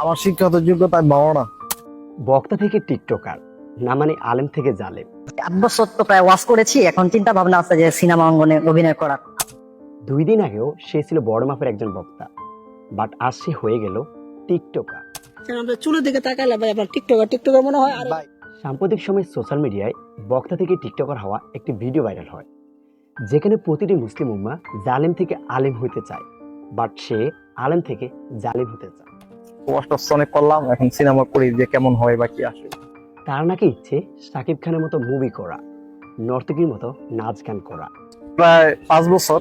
আমার শিক্ষাগত যোগ্যতা বাবা না বক্তা থেকে টিকটকার না মানে আলেম থেকে জালেম। আট তো প্রায় ওয়াশ করেছি এখন চিন্তা ভাবনা আছে যে সিনেমা অঙ্গনে অভিনয় করা। দুই দিন আগেও সে ছিল বড় মাপের একজন বক্তা বাট আজ সে হয়ে গেল টিকটকার। চুলের দিকে তাকালে ভাই আবার টিকটকার টিকটকার মনে হয় সাম্প্রতিক সময়ে সোশ্যাল মিডিয়ায় বক্তা থেকে টিকটকার হওয়া একটি ভিডিও ভাইরাল হয় যেখানে প্রতিটি মুসলিম উম্মা জালেম থেকে আলেম হইতে চায় বাট সে আলেম থেকে জালিম হতে কষ্ট অনেক করলাম এখন সিনেমা করি যে কেমন হয় বা কি আসে। তার নাকি ইচ্ছে সাকিব খানের মতো মুভি করা নর্তকীর মতো নাচ গান করা। প্রায় পাঁচ বছর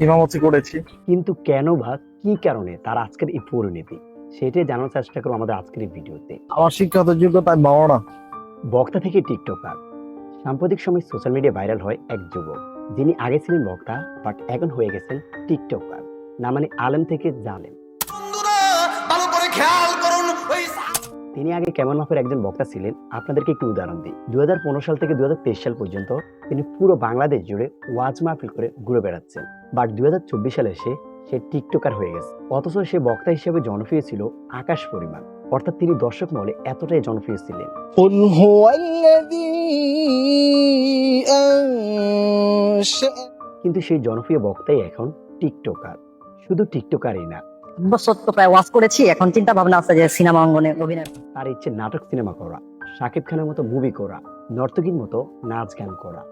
ইমামতি করেছি। কিন্তু কেন বা কি কারণে তার আজকের এই পরিণতি সেটাই জানার চেষ্টা করব আমাদের আজকের এই ভিডিওতে। আমার শিক্ষাগত যোগ্যতা বাবা না বক্তা থেকে টিকটকার। সাম্প্রতিক সময় সোশ্যাল মিডিয়া ভাইরাল হয় এক যুবক যিনি আগে ছিলেন বক্তা বাট এখন হয়ে গেছেন টিকটকার। না মানে আলেম থেকে জালেম। তিনি আগে কেমন মাফের একজন বক্তা ছিলেন? আপনাদেরকে একটু উদাহরণ দিই। দু সাল থেকে দু সাল পর্যন্ত তিনি পুরো বাংলাদেশ জুড়ে ওয়াজ মাহফিল করে ঘুরে বেড়াচ্ছেন। বাট দু সালে এসে সে টিকটকার হয়ে গেছে। অথচ সে বক্তা হিসেবে জনপ্রিয় ছিল আকাশ পরিমাণ। অর্থাৎ তিনি দর্শক মহলে এতটাই জনপ্রিয় ছিলেন। কিন্তু সেই জনপ্রিয় বক্তাই এখন টিকটকার। শুধু টিকটকারই না। বছর তো প্রায় ওয়াশ করেছি এখন চিন্তা ভাবনা আছে যে সিনেমা অঙ্গনে অভিনয়। তার ইচ্ছে নাটক সিনেমা করা শাকিব খানের মতো মুভি করা নর্তকীর মতো নাচ গান করা।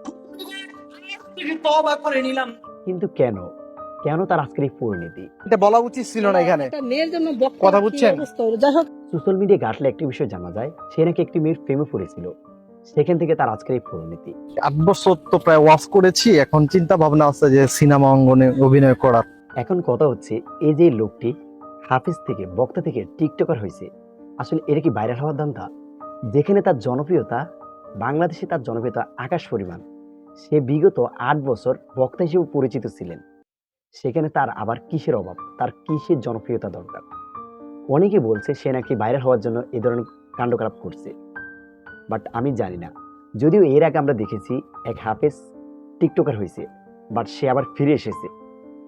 কিন্তু কেন? কেন তার আজকের এই পরিণতি? এটা বলা উচিত ছিল না এখানে। কথা বুঝছেন? সোশ্যাল মিডিয়া ঘাটলে একটি বিষয় জানা যায় সে নাকি একটি মেয়ের প্রেমে পড়েছিল। সেখান থেকে তার আজকের এই পরিণতি। আট বছর তো প্রায় ওয়াশ করেছি এখন চিন্তা ভাবনা আছে যে সিনেমা অঙ্গনে অভিনয় করার। এখন কথা হচ্ছে, এই যে লোকটি হাফিজ থেকে, বক্তা থেকে টিকটকার হয়েছে, আসলে এটা কি ভাইরাল হওয়ার দান্দা যেখানে তার জনপ্রিয়তা, বাংলাদেশে তার জনপ্রিয়তা আকাশ পরিমাণ। সে বিগত আট বছর বক্তা হিসেবে পরিচিত ছিলেন। সেখানে তার আবার কিসের অভাব? তার কিসের জনপ্রিয়তা দরকার? অনেকে বলছে সে নাকি ভাইরাল হওয়ার জন্য এ ধরনের কাণ্ডকলাপ করছে। বাট আমি জানি না। যদিও এর আগে আমরা দেখেছি, এক হাফেজ টিকটকার হয়েছে, বাট সে আবার ফিরে এসেছে।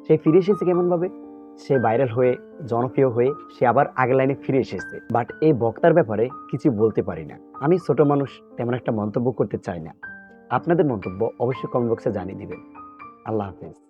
সে ফিরে এসেছে কেমন ভাবে সে ভাইরাল হয়ে, জনপ্রিয় হয়ে, সে আবার আগের লাইনে ফিরে এসেছে। বাট এই বক্তার ব্যাপারে কিছু বলতে পারি না। আমি ছোট মানুষ, তেমন একটা মন্তব্য করতে চাই না। আপনাদের মন্তব্য অবশ্যই কমেন্ট বক্সে জানিয়ে দিবেন। আল্লাহ হাফেজ।